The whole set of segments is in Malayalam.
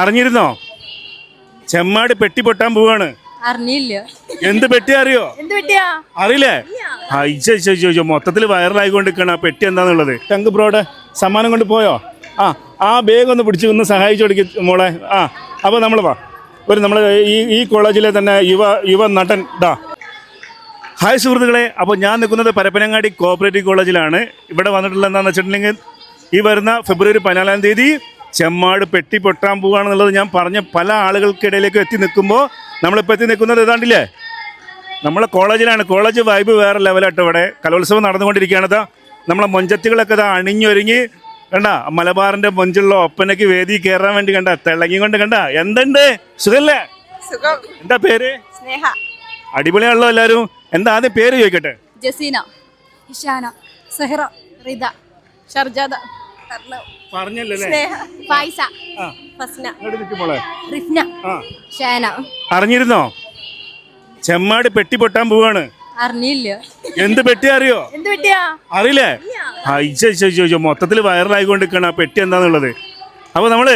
അറിഞ്ഞിരുന്നോ? ചെമ്മാട് പെട്ടി പൊട്ടാൻ പോവാണ്. അറിഞ്ഞില്ല. എന്ത് പെട്ടി അറിയോ? അറിയില്ലേ? അയ്യോ മൊത്തത്തിൽ വൈറലായിക്കൊണ്ടിരിക്കണം. ആ പെട്ടി എന്താന്നുള്ളത്? ടങ്ക് ബ്രോഡ് സമ്മാനം കൊണ്ട് പോയോ? ആ ആ ബേഗ് ഒന്ന് പിടിച്ച് ഒന്ന് സഹായിച്ചു കൊടുക്ക മോളെ. ആ അപ്പോൾ നമ്മൾ വാ. ഒരു നമ്മൾ ഈ ഈ കോളേജിലെ തന്നെ യുവ യുവ നടൻ ഡാ ഹായ് സുഹൃത്തുക്കളെ. അപ്പോൾ ഞാൻ നിൽക്കുന്നത് പരപ്പനങ്ങാടി കോഓപ്പറേറ്റീവ് കോളേജിലാണ്. ഇവിടെ വന്നിട്ടുള്ള എന്താണെന്ന് വെച്ചിട്ടുണ്ടെങ്കിൽ ഈ വരുന്ന ഫെബ്രുവരി പതിനാലാം തീയതി ചെമ്മാട് പെട്ടി പൊട്ടാൻ പോവുകയാണെന്നുള്ളത് ഞാൻ പറഞ്ഞ പല ആളുകൾക്കിടയിലേക്ക് എത്തി നിൽക്കുമ്പോൾ നമ്മളിപ്പോൾ എത്തി നിൽക്കുന്നത് ഏതാണ്ടില്ലേ? നമ്മളെ കോളേജിലാണ്. കോളേജ് വൈബ് വേറെ ലെവലായിട്ട് ഇവിടെ. കലോത്സവം നടന്നുകൊണ്ടിരിക്കുകയാണ്. ഇതാ നമ്മളെ മൊഞ്ചത്തികളൊക്കെ ഇതാ അണിഞ്ഞൊരുങ്ങി. കണ്ട? മലബാറിന്റെ മൊഞ്ചുള്ള ഒപ്പനയ്ക്ക് വേദി കയറാൻ വേണ്ടി കണ്ട? തിളങ്ങി കൊണ്ട് കണ്ട? എന്തുണ്ട്? സുഖല്ലേ? സുഖം. എന്താ പേര്? സ്നേഹ. അടിപൊളിയാണല്ലോ എല്ലാവരും. എന്താ ആദ്യം പേര് ചോദിക്കട്ടെ? ജസീന ഇഷാന സെഹ്റ റിത ഷർജാദ. പറഞ്ഞല്ലേ ഫായിസ ഫസ്ന. റിഫ്ന. ഷാന. അറിഞ്ഞിരുന്നോ? ചെമ്മാട് പെട്ടി പൊട്ടാൻ പോവാണ്. അറിഞ്ഞില്ല. എന്ത് പെട്ടി അറിയോ? അറിയില്ലേ? അയ്യോ മൊത്തത്തിൽ വൈറലായിക്കൊണ്ടിരിക്കണം ആ പെട്ടി എന്താന്നുള്ളത്. അപ്പൊ നമ്മൾ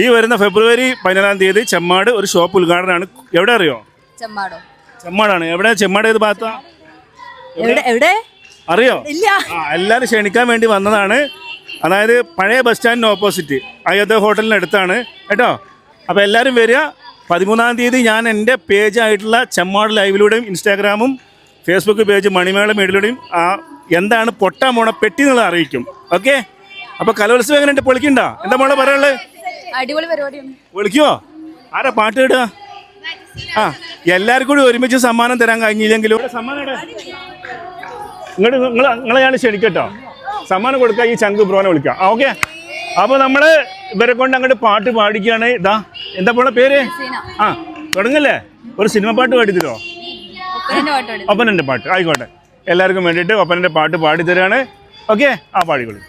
ഈ വരുന്ന ഫെബ്രുവരി പതിനാലാം തീയതി ചെമ്മാട് ഒരു ഷോപ്പ് ഉദ്ഘാടനമാണ് എവിടെ അറിയോ? ചെമ്മാടോ? ചെമ്മാടാണ്. എവിടെ? ചെമ്മാട് ഏത് ഭാഗത്താ? അറിയോ? എല്ലാരും ക്ഷണിക്കാൻ വേണ്ടി വന്നതാണ്. അതായത് പഴയ ബസ് സ്റ്റാൻഡിന് ഓപ്പോസിറ്റ് അയോധ്യ ഹോട്ടലിന് അടുത്താണ്. കേട്ടോ? അപ്പോൾ എല്ലാവരും വരിക. പതിമൂന്നാം തീയതി ഞാൻ എന്റെ പേജായിട്ടുള്ള ചെമ്മാട് ലൈവിലൂടെയും ഇൻസ്റ്റാഗ്രാമും ഫേസ്ബുക്ക് പേജ് മണിമേള മേടിലൂടെയും ആ എന്താണ് പൊട്ടാൻ പോണ പെട്ടി എന്നുള്ളത് അറിയിക്കും. ഓക്കെ അപ്പോൾ കലോത്സവം എങ്ങനെയുണ്ട്? പൊളിക്കണ്ട? എന്താ മോളെ പറയുള്ളത് അടിപൊളി പരിപാടിയാണ് വിളിക്കുവോ ആരാ പാട്ട് ഇടുക? ആ എല്ലാവർക്കും കൂടി ഒരുമിച്ച് സമ്മാനം തരാൻ കഴിഞ്ഞില്ലെങ്കിലും. സമ്മാനം ഇടാ. ഇങ്ങോട്ട് നിങ്ങൾ നിങ്ങളെ ഞാൻ ക്ഷണിക്കട്ടോ സമ്മാനം കൊടുക്കുക ഈ ചങ്ക് ബ്രോനെ വിളിക്കാം ആ ഓക്കെ അപ്പോൾ നമ്മൾ ഇവരെ കൊണ്ട് അങ്ങോട്ട് പാട്ട് പാടിക്കുകയാണ് ഇതാ എന്താ പോണ പേര് ജസീന ആ തുടങ്ങല്ലേ ഒരു സിനിമ പാട്ട് പാടിത്തരോ ഒപ്പനന്റെ പാട്ട് പാടി ഒപ്പനൻ്റെ പാട്ട് ആയിക്കോട്ടെ എല്ലാവർക്കും വേണ്ടിയിട്ട് ഒപ്പനൻ്റെ പാട്ട് പാടിത്തരാണ് ഓക്കെ ആ പാടിക്കോളൂ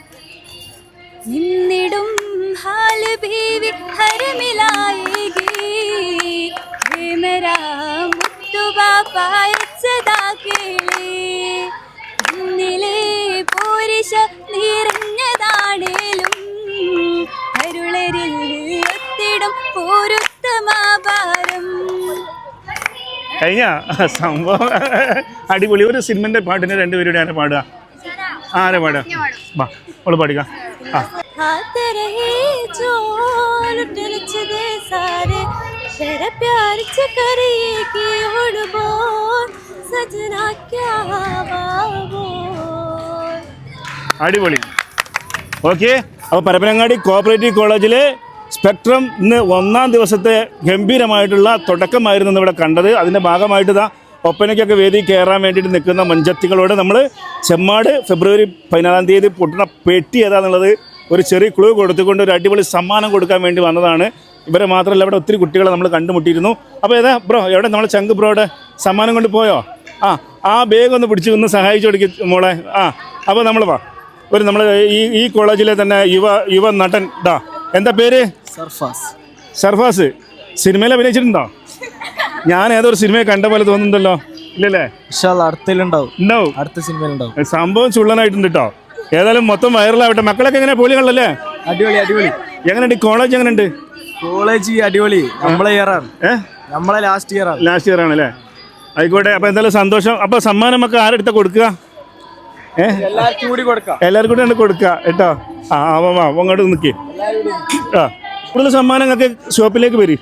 നിന്നിടും हाल बीवी हर मिलाएगी ये मेरा മുത്തുബാ പായച്ചതാ കേളേ ഇന്നിലെ പോരിശ നിറഞ്ഞതാണേലും അരുളരിൽ ഒത്തിടും പോരുത്തമാഭാരം കഴിഞ്ഞ സംഭവം അടിപൊളി ഒരു സിനിമൻ്റെ പാട്ടിന് രണ്ടുപേരുടെ ആരെ പാടുക ആരെ പാടുക വാ അവള് പാടുക ആ हाथ रहे जो लुट दे सारे शर प्यार च करिए कि उड़ बोल सजना क्या हवा बोल അടിപൊളി. ഓക്കെ അപ്പോൾ പരപ്പനങ്ങാടി കോപ്പറേറ്റീവ് കോളേജിലെ സ്പെക്ട്രം ഇന്ന് ഒന്നാം ദിവസത്തെ ഗംഭീരമായിട്ടുള്ള തുടക്കമായിരുന്നു ഇവിടെ കണ്ടത്. അതിന്റെ ഭാഗമായിട്ട് ഇതാ ഒപ്പനയ്ക്കൊക്കെ വേദി കയറാൻ വേണ്ടിയിട്ട് നിൽക്കുന്ന മഞ്ചത്തികളോട് നമ്മൾ ചെമ്മാട് ഫെബ്രുവരി പതിനാലാം തീയതി പൊട്ടുന്ന പെട്ടി ഏതാന്നുള്ളത് ഒരു ചെറിയ ക്ലൂ കൊടുത്തുകൊണ്ട് ഒരു അടിപൊളി സമ്മാനം കൊടുക്കാൻ വേണ്ടി വന്നതാണ്. ഇവരെ മാത്രമല്ല ഇവിടെ ഒത്തിരി കുട്ടികളെ നമ്മൾ കണ്ടുമുട്ടിയിരുന്നു. അപ്പോൾ ഏതാ ബ്രോ എവിടെ നമ്മൾ ചങ്ക് ബ്രോയുടെ സമ്മാനം കൊണ്ട് പോയോ? ആ ആ ബാഗ് ഒന്ന് പിടിച്ച് ഒന്ന് സഹായിച്ചു കൊടുക്കും മോളെ. ആ അപ്പോൾ നമ്മൾ വാ. ഒരു നമ്മൾ ഈ ഈ കോളേജിലെ തന്നെ യുവ യുവ നടൻ ഡാ എന്താ പേര്? സർഫാസ്. സർഫാസ്. സിനിമയിൽ അഭിനയിച്ചിട്ടുണ്ടോ? ഞാൻ ഏതൊരു സിനിമയെ കണ്ട പോലെ തോന്നുന്നുണ്ടല്ലോ. ഇല്ലല്ലേ? ഇൻഷാല്ല അടുത്തതിലുണ്ടാവും. ഉണ്ടാവും. അടുത്ത സിനിമയിലുണ്ടാവും. സംഭവം ചുള്ളനായിട്ടുണ്ട് കേട്ടോ ഏതായാലും മൊത്തം വൈറലാവട്ടെ. മക്കളൊക്കെ എങ്ങനെ പൊളികളല്ലേ? അടിപൊളി അടിപൊളി. എങ്ങനെയുണ്ട്? കോളേജ് എങ്ങനെയുണ്ട്? കോളേജ് അടിപൊളി. നമ്മളെ ഇയർ ആണ്. നമ്മളെ ലാസ്റ്റ് ഇയർ ആണ്. ലാസ്റ്റ് ഇയർ അല്ലേ ആയിക്കോട്ടെ. അപ്പൊ എന്തായാലും സന്തോഷം. അപ്പോൾ സമ്മാനമൊക്കെ ആരെടുത്ത കൊടുക്കുക? എല്ലാവർക്കും കൂടി കൊടുക്കാം. എല്ലാവർക്കും കൂടി ആണ് കൊടുക്കുക കേട്ടോ. ആ ആ അങ്ങോട്ട് നിൽക്കേ ആ കൂടുതൽ സമ്മാനങ്ങൾക്ക് ഷോപ്പിലേക്ക് വരും.